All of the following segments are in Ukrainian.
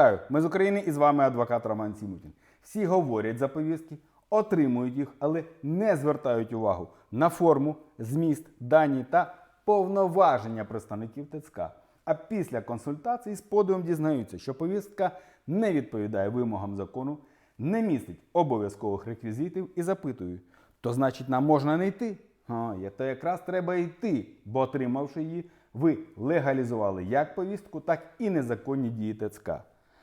Вітаю! Ми з України і з вами адвокат Роман Сімутін. Всі говорять за повістки, отримують їх, але не звертають увагу на форму, зміст, дані та повноваження представників ТЦК. А після консультацій з подивом дізнаються, що повістка не відповідає вимогам закону, не містить обов'язкових реквізитів і запитують, то значить нам можна не йти? А, то якраз треба йти, бо отримавши її, ви легалізували як повістку, так і незаконні дії ТЦК.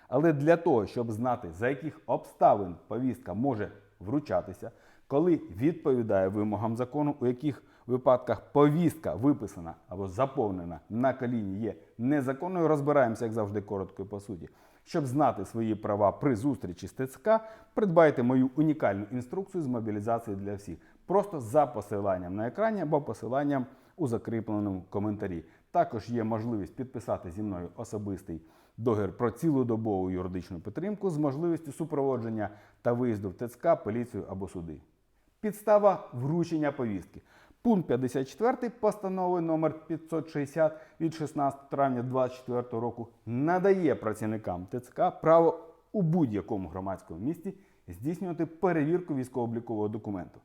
Але для того, щоб знати, за яких обставин повістка може вручатися, коли відповідає вимогам закону, у яких випадках повістка виписана або заповнена на коліні є незаконною, розбираємося, як завжди, коротко і по суті. Щоб знати свої права при зустрічі з ТЦК, придбайте мою унікальну інструкцію з мобілізації для всіх. Просто за посиланням на екрані або посиланням у закріпленому коментарі. Також є можливість підписати зі мною особистий договір про цілодобову юридичну підтримку з можливістю супроводження та виїзду в ТЦК, поліцію або суди. Підстава вручення повістки. Пункт 54 постанови номер 560 від 16 травня 2024 року надає працівникам ТЦК право у будь-якому громадському місті здійснювати перевірку військово-облікового документу.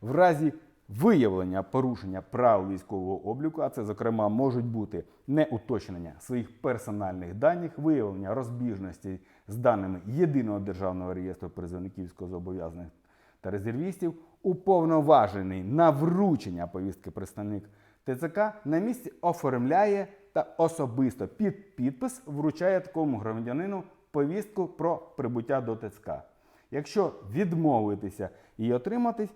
В разі виявлення порушення прав військового обліку, а це, зокрема, можуть бути неуточнення своїх персональних даних, виявлення розбіжностей з даними єдиного державного реєстру призовників військовозобов'язаних та резервістів, уповноважений на вручення повістки представник ТЦК на місці оформляє та особисто під підпис вручає такому громадянину повістку про прибуття до ТЦК. Якщо відмовитися її отримати,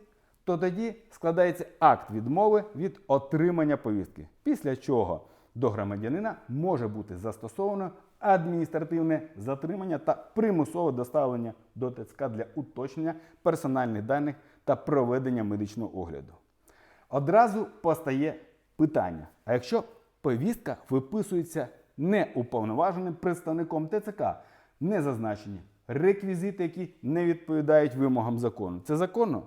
то тоді складається акт відмови від отримання повістки, після чого до громадянина може бути застосовано адміністративне затримання та примусове доставлення до ТЦК для уточнення персональних даних та проведення медичного огляду. Одразу постає питання: а якщо повістка виписується неуповноваженим представником ТЦК, не зазначені реквізити, які не відповідають вимогам закону, це законно?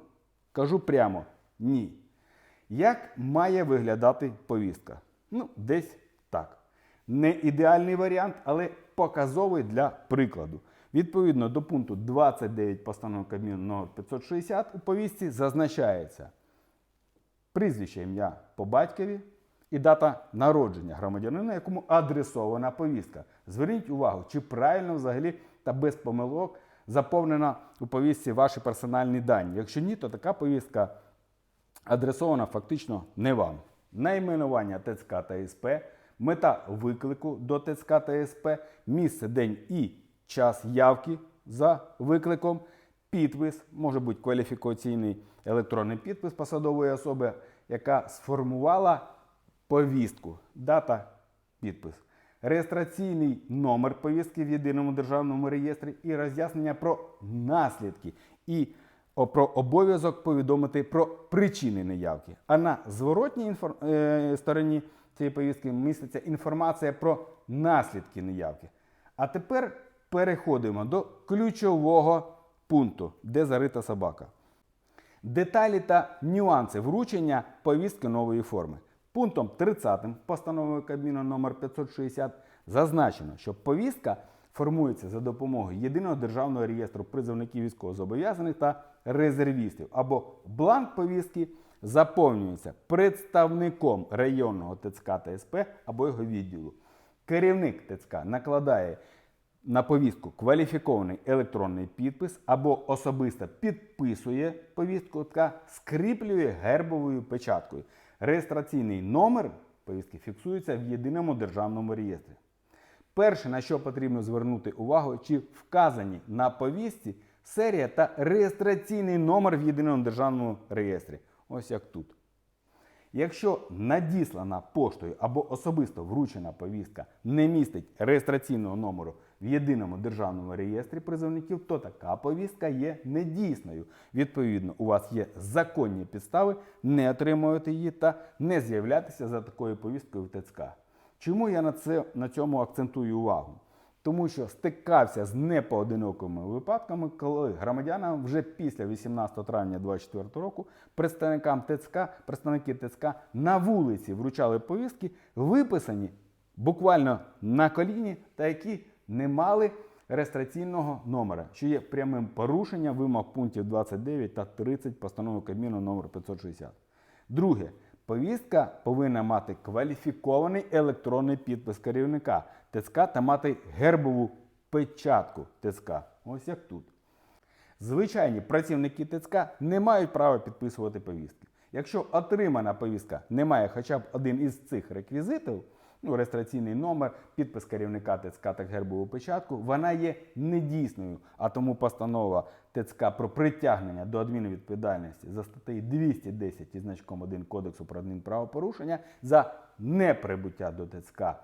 Кажу прямо ні. Як має виглядати повістка? Ну, десь так. Не ідеальний варіант, але показовий для прикладу. Відповідно до пункту 29 постанови Кабміну номер 560 у повістці зазначається прізвище ім'я по батькові і дата народження громадянина, якому адресована повістка. Зверніть увагу, чи правильно взагалі та без помилок заповнена у повістці ваші персональні дані. Якщо ні, то така повістка адресована фактично не вам. Найменування ТЦК та СП, мета виклику до ТЦК та СП, місце, день і час явки за викликом, підпис, може бути кваліфікаційний електронний підпис посадової особи, яка сформувала повістку, дата, підпис, реєстраційний номер повістки в єдиному державному реєстрі і роз'яснення про наслідки і про обов'язок повідомити про причини неявки. А на зворотній інфор- е, стороні цієї повістки міститься інформація про наслідки неявки. А тепер переходимо до ключового пункту, де зарита собака. Деталі та нюанси вручення повістки нової форми. Пунктом 30 постанови Кабміну номер 560 зазначено, що повістка формується за допомогою єдиного державного реєстру призовників військовозобов'язаних та резервістів, або бланк повістки заповнюється представником районного ТЦК та СП або його відділу. Керівник ТЦК накладає на повістку кваліфікований електронний підпис або особисто підписує повістку ТЦК, скріплює гербовою печаткою. Реєстраційний номер повістки фіксується в єдиному державному реєстрі. Перше, на що потрібно звернути увагу, чи вказані на повістці серія та реєстраційний номер в єдиному державному реєстрі. Ось як тут. Якщо надіслана поштою або особисто вручена повістка не містить реєстраційного номеру в єдиному державному реєстрі призовників, то така повістка є недійсною. Відповідно, у вас є законні підстави не отримувати її та не з'являтися за такою повісткою в ТЦК. Чому я на, це, на цьому акцентую увагу? Тому що стикався з непоодинокими випадками, коли громадянам вже після 18 травня 2024 року представникам ТЦК, представники ТЦК на вулиці вручали повістки, виписані буквально на коліні, та які не мали реєстраційного номера, що є прямим порушенням вимог пунктів 29 та 30 постанови Кабміну номер 560. Друге. Повістка повинна мати кваліфікований електронний підпис керівника ТЦК та мати гербову печатку ТЦК. Ось як тут. Звичайні працівники ТЦК не мають права підписувати повістки. Якщо отримана повістка не має хоча б один із цих реквізитів, ну, реєстраційний номер, підпис керівника ТЦК та гербову печатку, вона є недійсною. А тому постанова ТЦК про притягнення до адмінвідповідальності за статтею 210 із значком 1 Кодексу про адмінправопорушення за неприбуття до ТЦК е,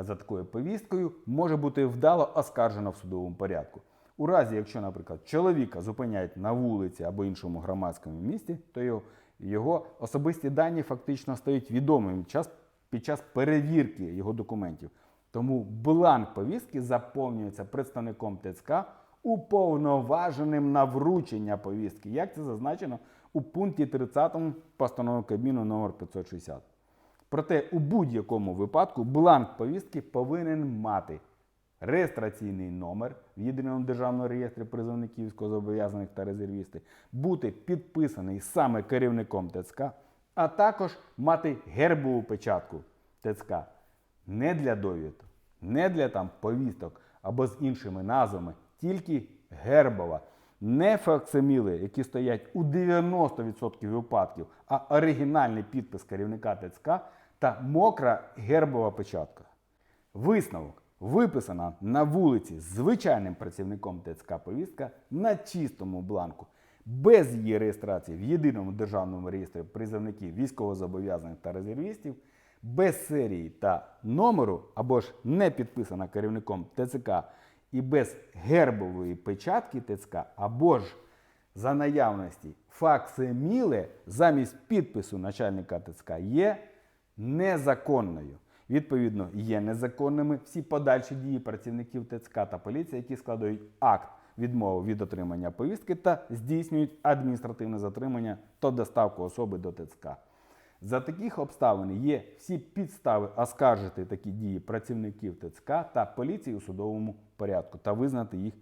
за такою повісткою може бути вдало оскаржена в судовому порядку. У разі, якщо, наприклад, чоловіка зупиняють на вулиці або іншому громадському місті, то його особисті дані фактично стають відомими час, під час перевірки його документів. Тому бланк повістки заповнюється представником ТЦК уповноваженим на вручення повістки, як це зазначено у пункті 30 постанови Кабміну номер 560. Проте у будь-якому випадку бланк повістки повинен мати реєстраційний номер в єдиному державному реєстрі призовників військовозобов'язаних та резервістів, бути підписаний саме керівником ТЦК, а також мати гербову печатку ТЦК не для довідок, не для там повісток або з іншими назвами, тільки гербова. Не факсиміли, які стоять у 90% випадків, а оригінальний підпис керівника ТЦК та мокра гербова печатка. Висновок виписана на вулиці звичайним працівником ТЦК повістка на чистому бланку, без її реєстрації в єдиному державному реєстрі призовників військовозобов'язаних та резервістів, без серії та номеру або ж не підписана керівником ТЦК і без гербової печатки ТЦК, або ж за наявності факсиміле замість підпису начальника ТЦК є незаконною. Відповідно, є незаконними всі подальші дії працівників ТЦК та поліції, які складають акт відмови від отримання повістки та здійснюють адміністративне затримання та доставку особи до ТЦК. За таких обставин є всі підстави оскаржити такі дії працівників ТЦК та поліції у судовому порядку та визнати їх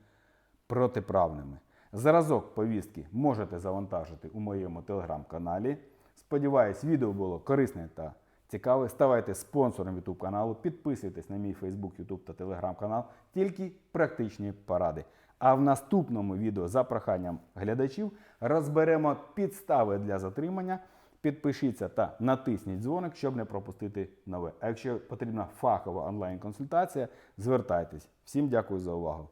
протиправними. Зразок повістки можете завантажити у моєму телеграм-каналі. Сподіваюсь, відео було корисне та цікаве. Ставайте спонсором YouTube каналу, підписуйтесь на мій Facebook, YouTube та Telegram канал. Тільки практичні поради. А в наступному відео за проханням глядачів розберемо підстави для затримання. Підпишіться та натисніть дзвоник, щоб не пропустити нове. А якщо потрібна фахова онлайн-консультація, звертайтесь. Всім дякую за увагу.